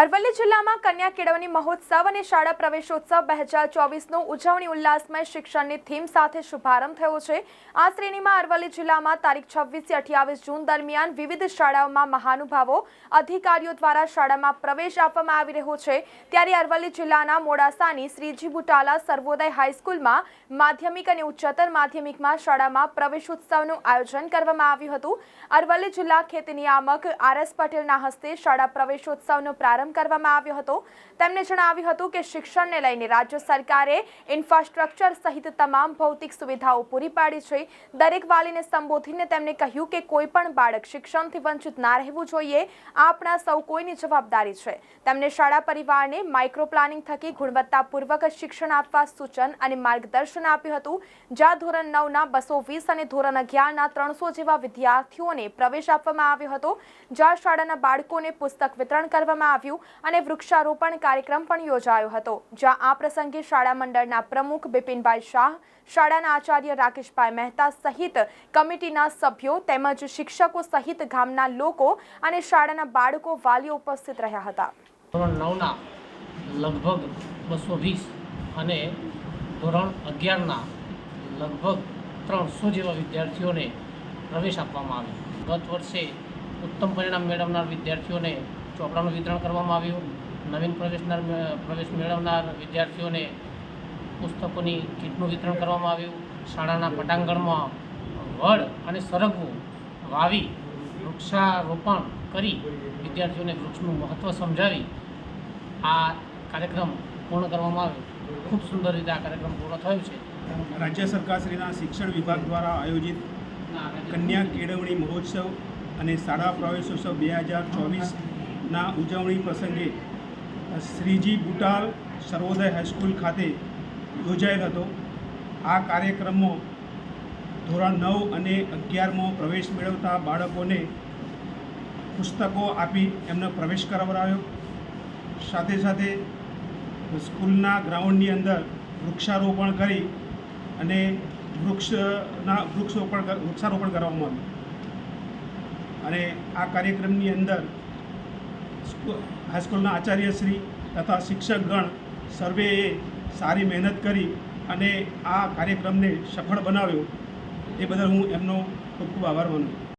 અરવલ્લી જિલ્લામાં કન્યા કેળવણી મહોત્સવ અને શાળા પ્રવેશોત્સવ બે હજાર ચોવીસનો ઉજવણી ઉલ્લાસમય શિક્ષણની થીમ સાથે શુભારંભ થયો છે. આ શ્રેણીમાં અરવલ્લી જિલ્લામાં તારીખ છવ્વીસથી અઠ્યાવીસ જૂન દરમિયાન વિવિધ શાળાઓમાં મહાનુભાવો, અધિકારીઓ દ્વારા શાળામાં પ્રવેશ આપવામાં આવી રહ્યો છે. ત્યારે અરવલ્લી જિલ્લાના મોડાસાની શ્રીજી બુટાલા સર્વોદય હાઈસ્કૂલમાં માધ્યમિક અને ઉચ્ચતર માધ્યમિકમાં શાળામાં પ્રવેશોત્સવનું આયોજન કરવામાં આવ્યું હતું. અરવલ્લી જિલ્લા ખેતી નિયામક આર એસ પટેલના હસ્તે શાળા પ્રવેશોત્સવનો પ્રારંભ કરવામાં આવ્યો હતો. તેમણે જણાવ્યું હતું કે શિક્ષણને લઈને રાજ્ય સરકારે ઇન્ફ્રાસ્ટ્રક્ચર સહિત તમામ ભૌતિક સુવિધાઓ પૂરી પાડી છે. દરેક વાલીને સંબોધીને તેમણે કહ્યું કે કોઈ પણ બાળક શિક્ષણથી વંચિત ના રહેવું જોઈએ. આ આપણા સૌ કોઈની જવાબદારી છે. તેમણે શાળા પરિવારને માઇક્રો પ્લાનિંગ થકી ગુણવત્તાપૂર્વક શિક્ષણ આપવા સૂચન અને માર્ગદર્શન આપ્યું હતું. જ્યાં ધોરણ નવના બસો વીસ અને ધોરણ અગિયારના ત્રણસો જેવા વિદ્યાર્થીઓને પ્રવેશ આપવામાં આવ્યો હતો. જ્યાં શાળાના બાળકોને પુસ્તક વિતરણ કરવામાં આવ્યું અને વૃક્ષારોપણ કાર્યક્રમ પણ યોજાયો હતો, જ્યાં આ પ્રસંગે શાળા મંડળના પ્રમુખ બિપિનભાઈ શાહ, શાળાના આચાર્ય રાકેશભાઈ મહેતા સહિત કમિટીના સભ્યો તેમજ શિક્ષકો સહિત ગામના લોકો અને શાળાના બાળકો વાલીઓ ઉપસ્થિત રહ્યા હતા. ધોરણ નવના લગભગ બસો વીસ અને ધોરણ અગિયારના લગભગ ત્રણસો જેવા વિદ્યાર્થીઓને પ્રવેશ આપવામાં આવ્યો. ગત વર્ષે ઉત્તમ પરિણામ મેળવનાર વિદ્યાર્થીઓને ચોપડાનું વિતરણ કરવામાં આવ્યું. નવીન પ્રવેશનાર પ્રવેશ મેળવનાર વિદ્યાર્થીઓને પુસ્તકોની કીટનું વિતરણ કરવામાં આવ્યું. શાળાના પટાંગણમાં વડ અને સરગવું વાવી વૃક્ષારોપણ કરી વિદ્યાર્થીઓને વૃક્ષનું મહત્ત્વ સમજાવી આ કાર્યક્રમ પૂર્ણ કરવામાં આવ્યો. ખૂબ સુંદર રીતે આ કાર્યક્રમ પૂર્ણ થયો છે. રાજ્ય સરકારશ્રીના શિક્ષણ વિભાગ દ્વારા આયોજિત કન્યા કેળવણી મહોત્સવ અને શાળા પ્રવેશોત્સવ બે હજાર ચોવીસના ઉજવણી પ્રસંગે શ્રીજી બુટાલ સર્વોદય હાઈસ્કૂલ ખાતે યોજાયેલ હતો. આ કાર્યક્રમમાં ધોરણ નવ અને અગિયારમાં પ્રવેશ મેળવતા બાળકોને પુસ્તકો આપી એમનો પ્રવેશ કરાવડાવ્યો સાથે સાથે સ્કૂલના ગ્રાઉન્ડની અંદર વૃક્ષારોપણ કરી અને વૃક્ષના વૃક્ષરોપણ વૃક્ષારોપણ કરવામાં આવ્યું. અને આ કાર્યક્રમની અંદર હાઈસ્કૂલના આચાર્યશ્રી તથા શિક્ષકગણ સર્વેએ સારી મહેનત કરી અને આ કાર્યક્રમને સફળ બનાવ્યો. એ બદલ હું એમનો ખૂબ ખૂબ આભાર માનું